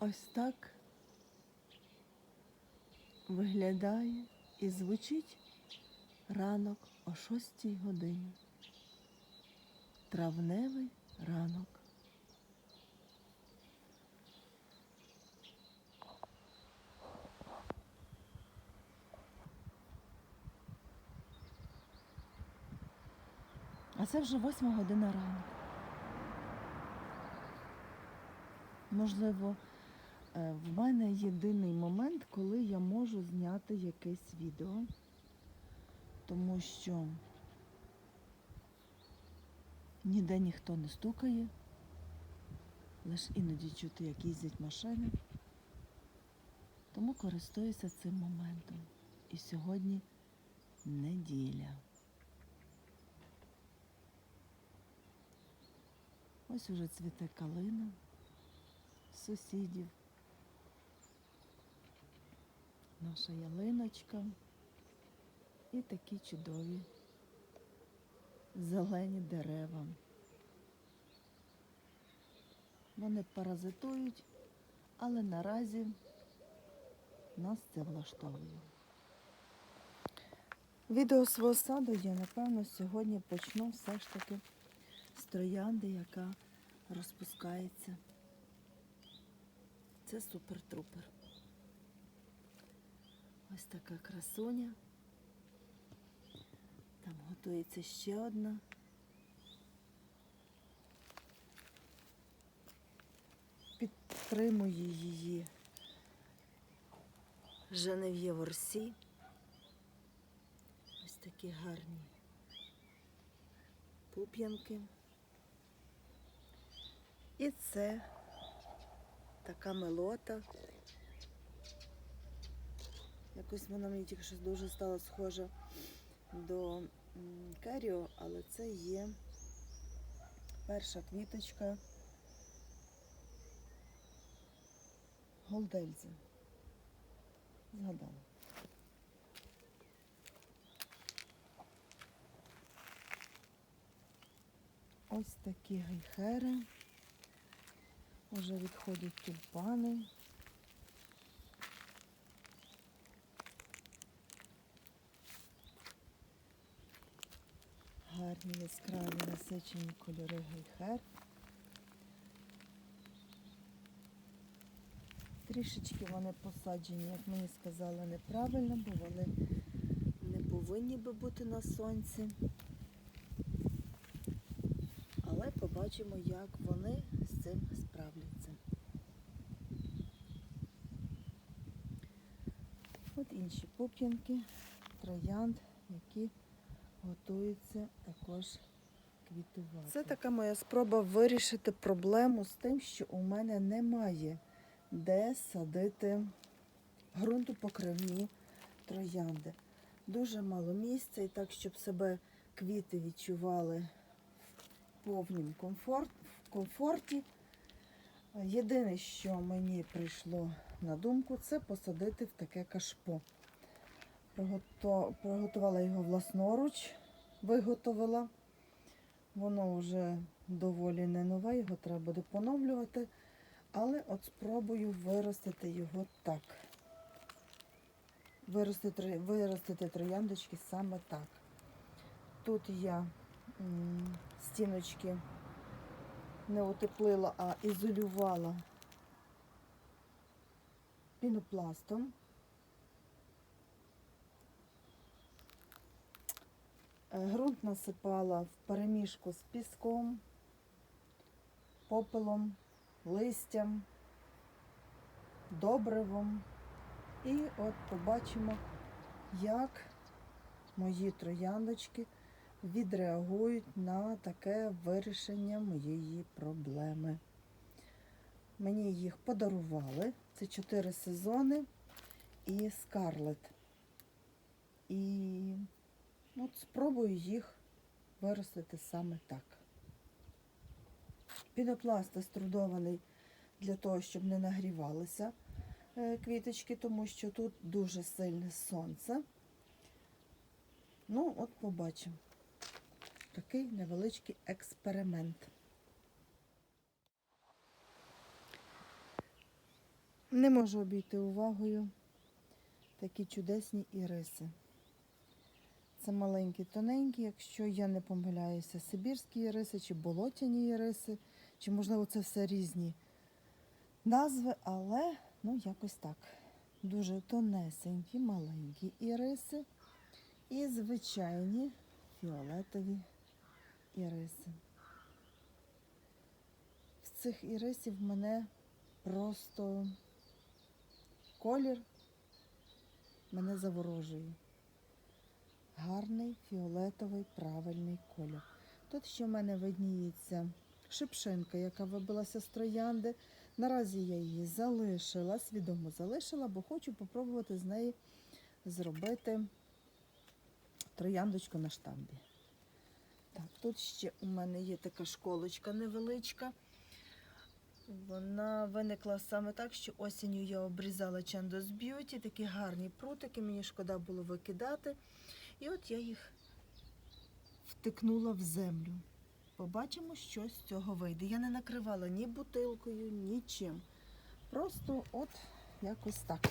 Ось так виглядає і звучить ранок о шостій годині. Травневий ранок. А це вже восьма година ранку. Можливо, в мене єдиний момент, коли я можу зняти якесь відео, тому що ніде ніхто не стукає, лише іноді чути, як їздять машини. Тому користуюся цим моментом. І сьогодні неділя. Ось уже цвіте калина сусідів. Наша ялиночка і такі чудові зелені дерева. Вони паразитують, але наразі нас це влаштовує. Відео свого саду я, напевно, сьогодні почну все ж таки з троянди, яка розпускається. Це супер-трупер. Ось така красуня. Там готується ще одна. Підтримує її Женев'є Ворсі. Ось такі гарні пуп'янки. І це така мелота. Якось вона мені тільки щось дуже стала схожа до керіо, але це є перша квіточка Голдельзи. Згадала. Ось такі гейхери. Уже відходять тюльпани. Гарні яскраві насичені кольори гейхер. Трішечки вони посаджені, як мені сказали, неправильно, бо вони не повинні би бути на сонці. Але побачимо, як вони з цим справляться. От інші пуп'янки, троянд, які готуються також квітувати. Це така моя спроба вирішити проблему з тим, що у мене немає де садити ґрунтопокривні троянди. Дуже мало місця і так, щоб себе квіти відчували в повнім комфорт, в комфорті. Єдине, що мені прийшло на думку, це посадити в таке кашпо. Приготувала його власноруч, виготовила. Воно вже доволі не нове, його треба буде поновлювати. Але от спробую виростити його так. Виростити, виростити трояндочки саме так. Тут я стіночки не утеплила, а ізолювала пінопластом. Е, Ґрунт насипала в перемішку з піском, попелом, листям, добривом. І от побачимо, як мої трояндочки відреагують на таке вирішення моєї проблеми. Мені їх подарували. Це чотири сезони і скарлет. І от спробую їх виростити саме так. Пінопласт еструдований для того, щоб не нагрівалися е, квіточки, тому що тут дуже сильне сонце. Ну, от побачимо. Такий невеличкий експеримент. Не можу обійти увагою такі чудесні іриси. Це маленькі, тоненькі, якщо я не помиляюся, сибірські іриси чи болотяні іриси, чи, можливо, це все різні назви, але ну якось так. Дуже тонесенькі, маленькі іриси і звичайні фіолетові іриси. З цих ірисів мене просто колір мене заворожує. Гарний фіолетовий правильний колір. Тут ще в мене видніється шипшинка, яка вибилася з троянди. Наразі я її залишила, свідомо залишила, бо хочу попробувати з неї зробити трояндочку на штамбі. Так, тут ще у мене є така школочка невеличка. Вона виникла саме так, що осінню я обрізала Chandos Beauty, такі гарні прутики, мені шкода було викидати. І от я їх втикнула в землю. Побачимо, що з цього вийде. Я не накривала ні бутилкою, нічим. Просто от якось так.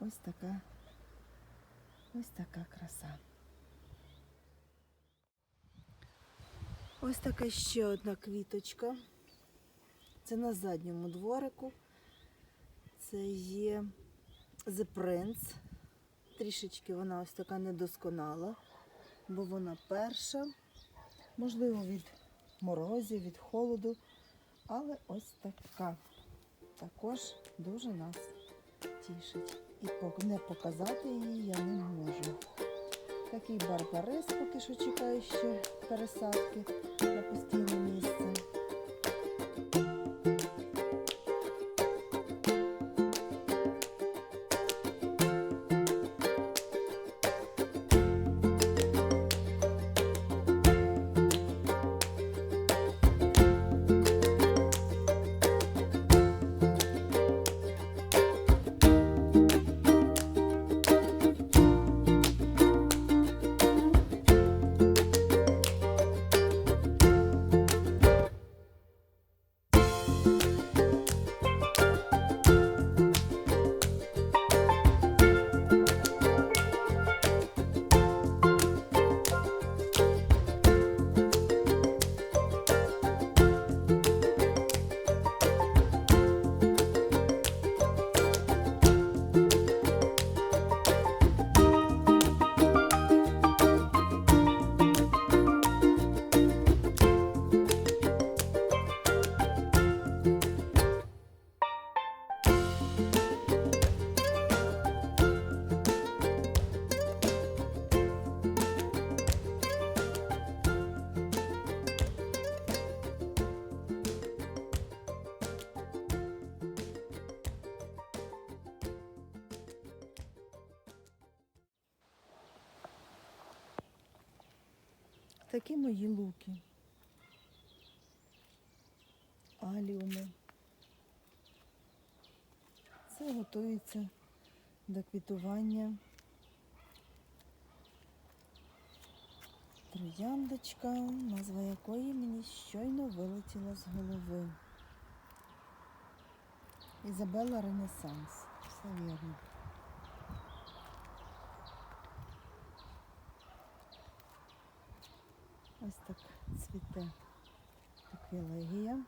Ось така, ось така краса. Ось така ще одна квіточка. Це на задньому дворику. Це є The Prince. Трішечки вона ось така недосконала, бо вона перша. Можливо, від морозів, від холоду. Але ось така. Також дуже нас тішить. І не показати її я не можу. Такий барбарис, поки що чекаю ще пересадки на постійне місце. Мої луки. Аліуми. Це готується до квітування. Трояндочка, назва якої мені щойно вилетіла з голови. Ізабела Ренесанс. Все вірно. Ось так цвіте еквілегія.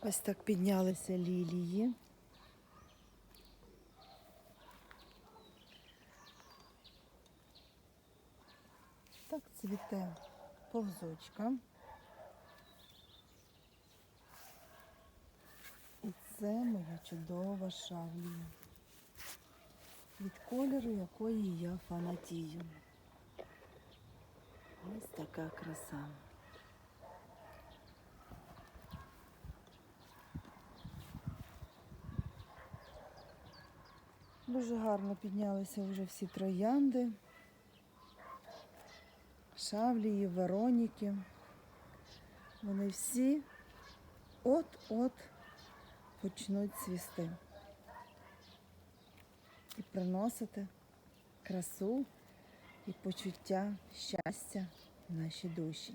Ось так піднялися лілії. Так цвіте повзочка. І це моя чудова шавлія від кольору якої я фанатію. Ось така краса. Дуже гарно піднялися вже всі троянди, шавлії, Вероніки. Вони всі от-от почнуть цвісти і приносити красу і почуття щастя в наші душі.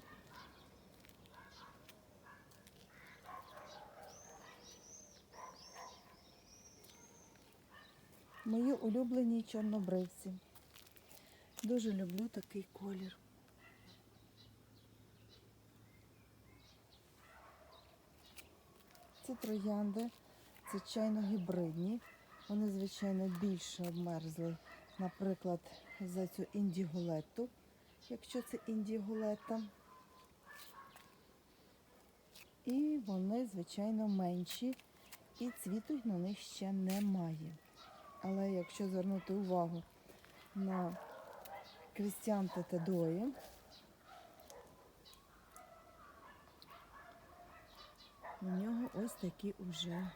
Мої улюблені чорнобривці. Дуже люблю такий колір. Це троянди, звичайно, гібридні. Вони, звичайно, більше обмерзли, наприклад, за цю індіголету, якщо це індіголета. І вони, звичайно, менші, і цвіту на них ще немає. Але якщо звернути увагу на Крістіанта Тедої, у нього ось такі уже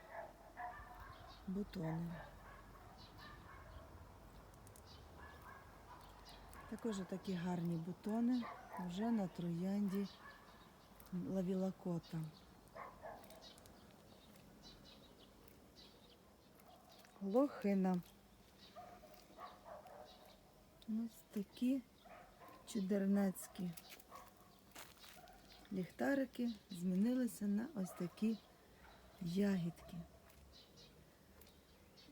бутони. Також такі гарні бутони вже на троянді лавілакота. Лохина. Ось такі чудернацькі ліхтарики змінилися на ось такі ягідки.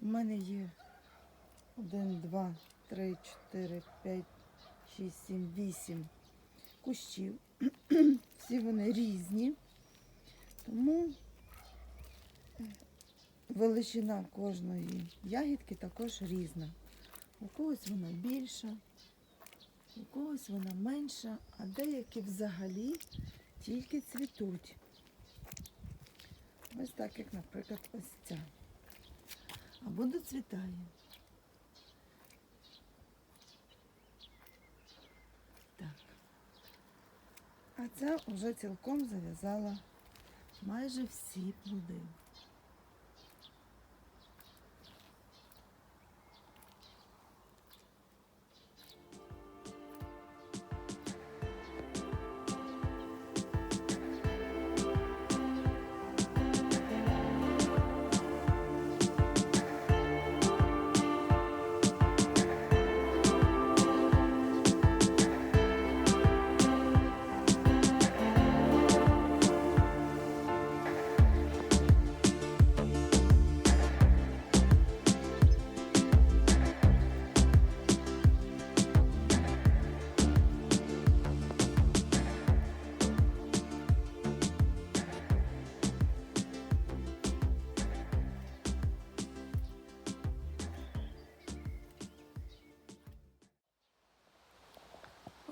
У мене є 1, 2, 3, 4, 5, 6, 7, 8 кущів. Всі вони різні, тому величина кожної ягідки також різна. У когось вона більша, у когось вона менша, а деякі взагалі тільки цвітуть. Ось так, як, наприклад, ось ця. Або цвітає. Так. А ця вже цілком зав'язала майже всі плоди.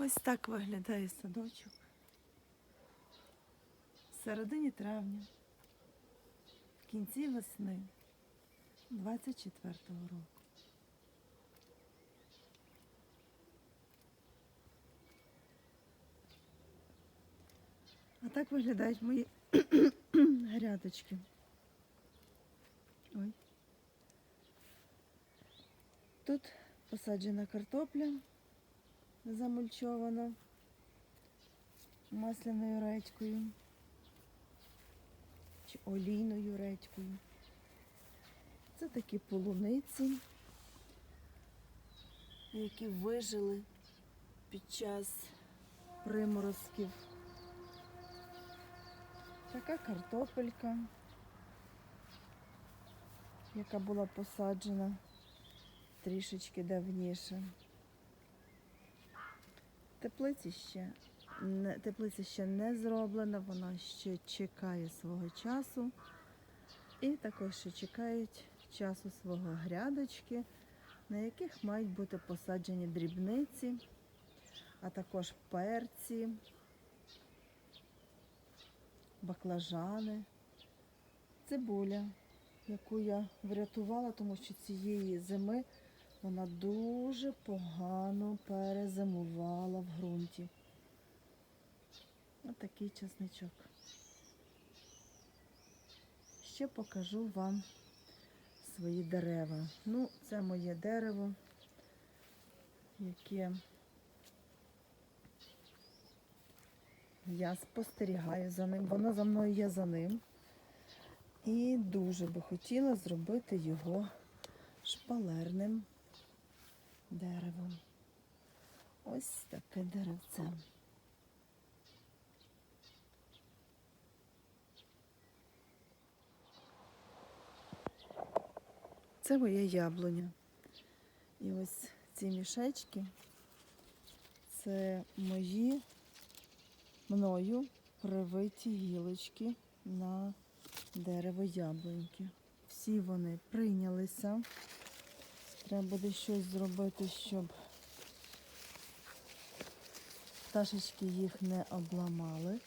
Ось так виглядає садочок. В середині травня, в кінці весни 24-го року. А так виглядають мої грядочки. Ой. Тут посаджена картопля замульчована масляною редькою чи олійною редькою. Це такі полуниці, які вижили під час приморозків. Така картопелька, яка була посаджена трішечки давніше. Теплиці ще теплиця ще не зроблена, вона ще чекає свого часу. І також ще чекають часу свого грядочки, на яких мають бути посаджені дрібниці, а також перці, баклажани, цибуля, яку я врятувала, тому що цієї зими вона дуже погано перезимувала в ґрунті. Ось такий часничок. Ще покажу вам свої дерева. Ну, це моє дерево, яке я спостерігаю за ним. Воно за мною є за ним. І дуже би хотіла зробити його шпалерним дерево. Ось таке деревце. Це моє яблуня. І ось ці мішечки це мої мною привиті гілочки на дерево яблуньки. Всі вони прийнялися. Треба буде щось зробити, щоб пташечки їх не обламали,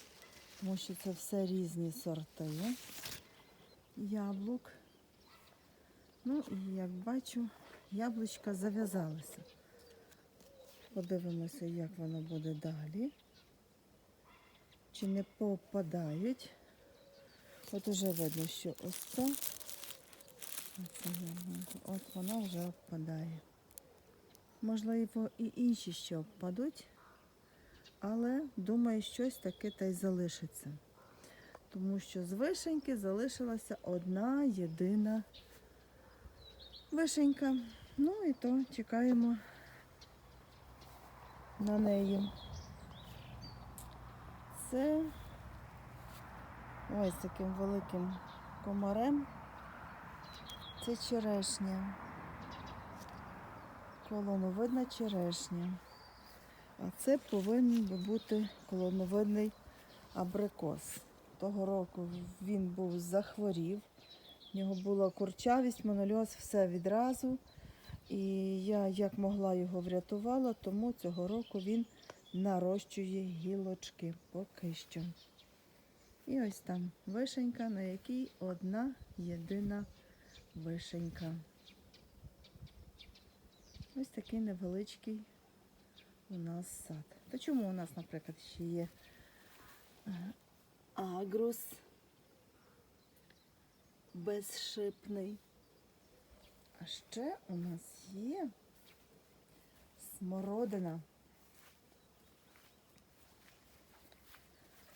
тому що це все різні сорти яблук. Ну і як бачу, яблучка зав'язалися. Подивимося, як воно буде далі. Чи не попадають. От уже видно, що ось це, от вона вже обпадає. Можливо, і інші ще обпадуть, але думаю, щось таке та й залишиться. Тому що з вишеньки залишилася одна єдина вишенька. Ну і то чекаємо на неї. Це ось таким великим комарем. Це черешня. Колоновидна черешня. А це повинен бути колоновидний абрикос. Того року він був захворів. В нього була курчавість, монольоз, все відразу. І я як могла його врятувала, тому цього року він нарощує гілочки поки що. І ось там вишенька, на якій одна єдина вишенька. Ось такий невеличкий у нас сад. То чому у нас, наприклад, ще є е, агрус безшипний? А ще у нас є смородина.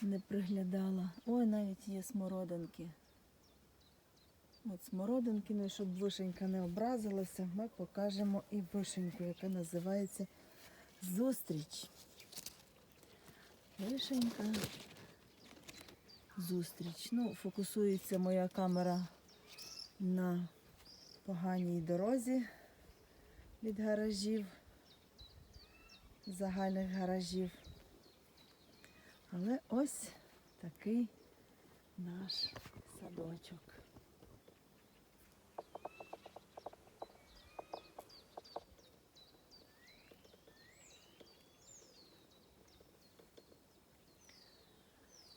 Не приглядала. Ой, навіть є смородинки. От смородинки, ну щоб вишенька не образилася, ми покажемо і вишеньку, яка називається Зустріч. Вишенька. Зустріч. Ну, фокусується моя камера на поганій дорозі від гаражів, загальних гаражів. Але ось такий наш садочок.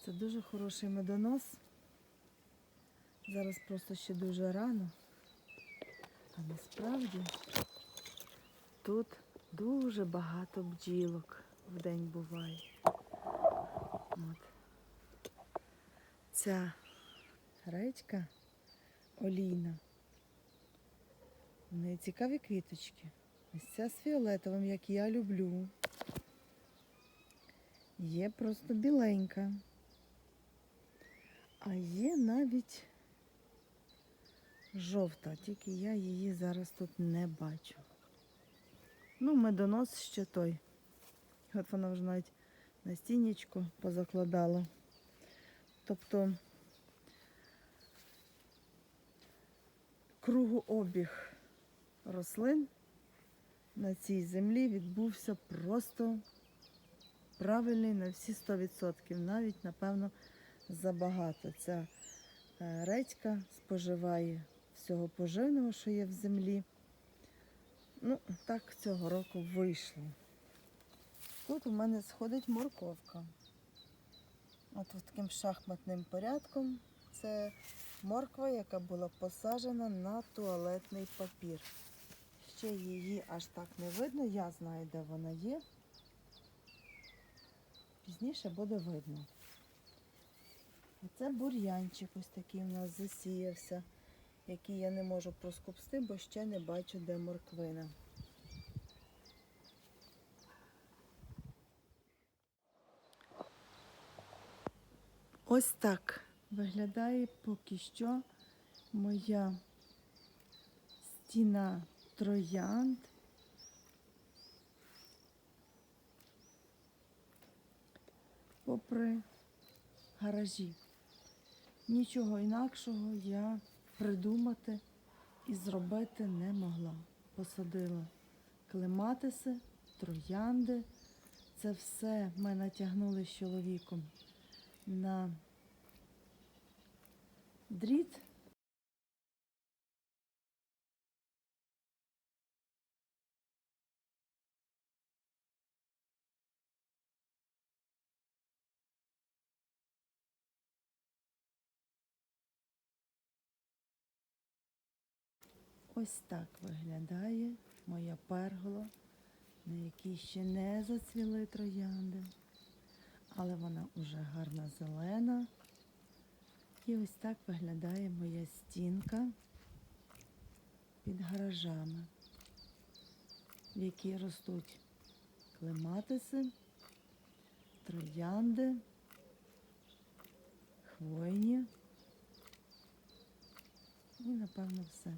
Це дуже хороший медонос. Зараз просто ще дуже рано. А насправді тут дуже багато бджілок в день буває. От. Ця речка олійна. В неї цікаві квіточки. Ось ця з фіолетовим, як я люблю. Є просто біленька. А є навіть жовта, тільки я її зараз тут не бачу. Ну, медонос ще той. От вона вже навіть на стінічку позакладала. Тобто кругообіг рослин на цій землі відбувся просто правильний на всі 100%. Навіть, напевно, забагато. Ця е, редька споживає всього поживного, що є в землі. Ну, так цього року вийшло. Тут у мене сходить морковка. От таким шахматним порядком. Це морква, яка була посаджена на туалетний папір. Ще її аж так не видно. Я знаю, де вона є. Пізніше буде видно. Оце бур'янчик ось такий у нас засіявся, який я не можу проскупсти, бо ще не бачу, де морквина. Ось так виглядає поки що моя стіна троянд. Попри гаражі. Нічого інакшого я придумати і зробити не могла. Посадила клематиси, троянди. Це все ми натягнули з чоловіком на дріт. Ось так виглядає моя пергола, на якій ще не зацвіли троянди, але вона вже гарна зелена. І ось так виглядає моя стінка під гаражами, в якій ростуть клематиси, троянди, хвойні. І напевно все.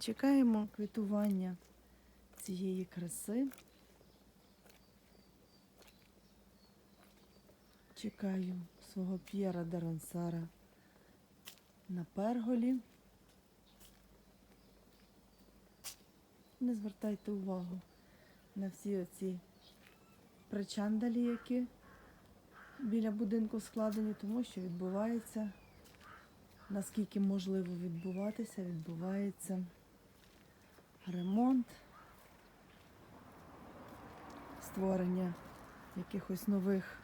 Чекаємо квітування цієї краси. Чекаю свого П'єра Дарансара на перголі. Не звертайте увагу на всі оці причандалі, які біля будинку складені, тому що відбувається, наскільки можливо відбуватися, відбувається ремонт, створення якихось нових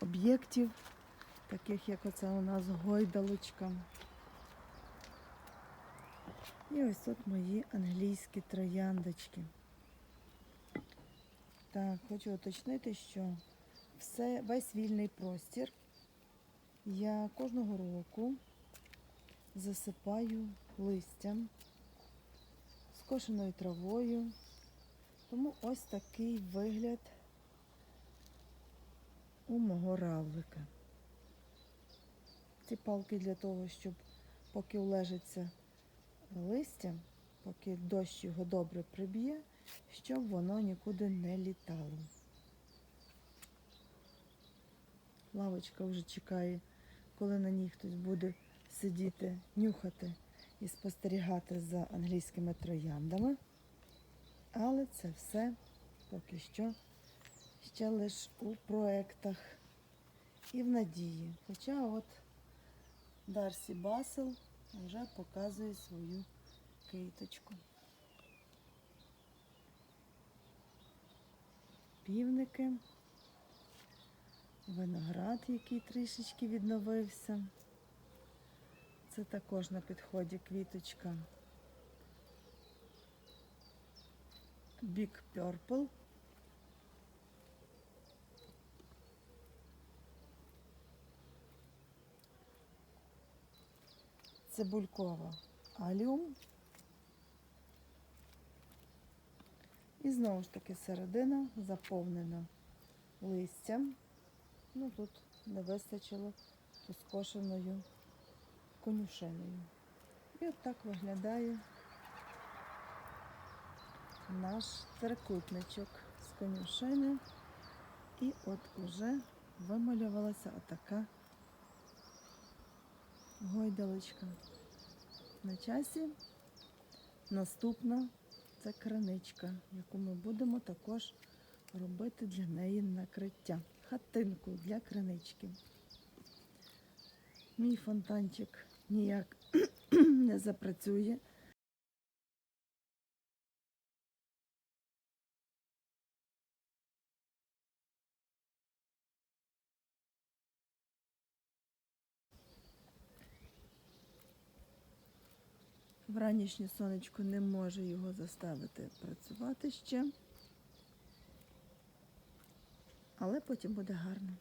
об'єктів, таких як оце у нас гойдалочка. І ось тут мої англійські трояндочки. Так, хочу уточнити, що все, весь вільний простір я кожного року засипаю листям, скошеною травою. Тому ось такий вигляд у мого равлика. Ці палки для того, щоб поки улежиться листя, поки дощ його добре приб'є, щоб воно нікуди не літало. Лавочка вже чекає, коли на ній хтось буде сидіти, нюхати і спостерігати за англійськими трояндами. Але це все поки що ще лише у проектах і в надії. Хоча от Дарсі Басел вже показує свою квіточку. Півники, виноград, який трішечки відновився. Це також на підході квіточка Big Purple. Цибулькова аліум. І знову ж таки середина заповнена листям. Ну тут не вистачило поскошеною конюшиною. І от так виглядає наш трикутничок з конюшини. І от уже вималювалася отака гойдалочка. На часі наступна це криничка, яку ми будемо також робити для неї накриття. Хатинку для кринички. Мій фонтанчик ніяк не запрацює. Вранішнє сонечко не може його заставити працювати ще, але потім буде гарно.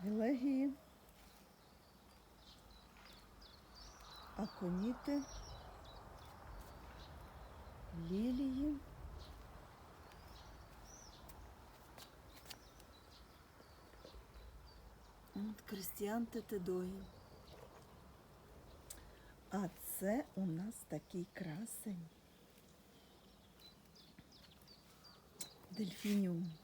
Еквілегії, аконіти, лілії. Крістіан Тетедої. А це у нас такий красень. Дельфініум.